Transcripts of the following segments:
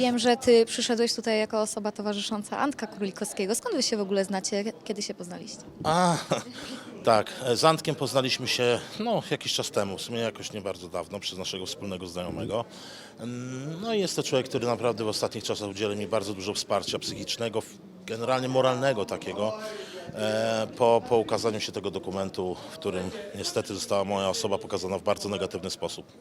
Wiem, że ty przyszedłeś tutaj jako osoba towarzysząca Antka Królikowskiego. Skąd wy się w ogóle znacie? Kiedy się poznaliście? A, tak, z Antkiem poznaliśmy się no, jakiś czas temu, w sumie jakoś nie bardzo dawno, przez naszego wspólnego znajomego. No i jest to człowiek, który naprawdę w ostatnich czasach udziela mi bardzo dużo wsparcia psychicznego, generalnie moralnego takiego. E, Po, po ukazaniu się tego dokumentu, w którym niestety została moja osoba pokazana w bardzo negatywny sposób.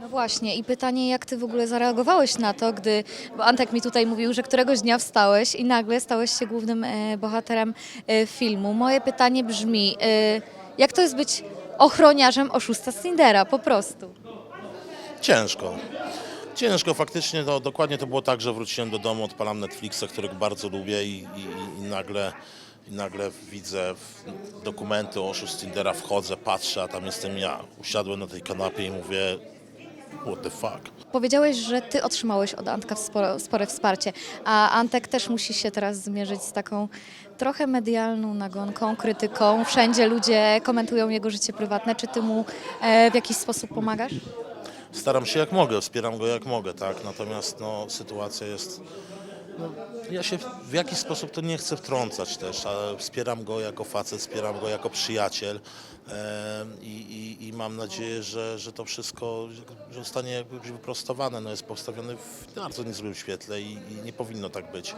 No właśnie i pytanie, jak ty w ogóle zareagowałeś na to, gdy, bo Antek mi tutaj mówił, że któregoś dnia wstałeś i nagle stałeś się głównym e, bohaterem e, filmu. Moje pytanie brzmi, e, jak to jest być ochroniarzem oszusta z Tindera, po prostu? Ciężko. Ciężko, faktycznie no, dokładnie to było tak, że wróciłem do domu, odpalam Netflixa, którego bardzo lubię i, i, i nagle, i nagle widzę dokumenty o oszust Tindera, wchodzę, patrzę, a tam jestem ja. Usiadłem na tej kanapie i mówię, what the fuck. Powiedziałeś, że ty otrzymałeś od Antka sporo, spore wsparcie, a Antek też musi się teraz zmierzyć z taką trochę medialną nagonką, krytyką. Wszędzie ludzie komentują jego życie prywatne. Czy ty mu e, w jakiś sposób pomagasz? Staram się jak mogę, wspieram go jak mogę, tak? Natomiast no, sytuacja jest. Ja się w jakiś sposób to nie chcę wtrącać też, ale wspieram go jako facet, wspieram go jako przyjaciel i, i, i mam nadzieję, że, że to wszystko zostanie jakby wyprostowane. No, jest postawione w bardzo niezłym świetle i, i nie powinno tak być.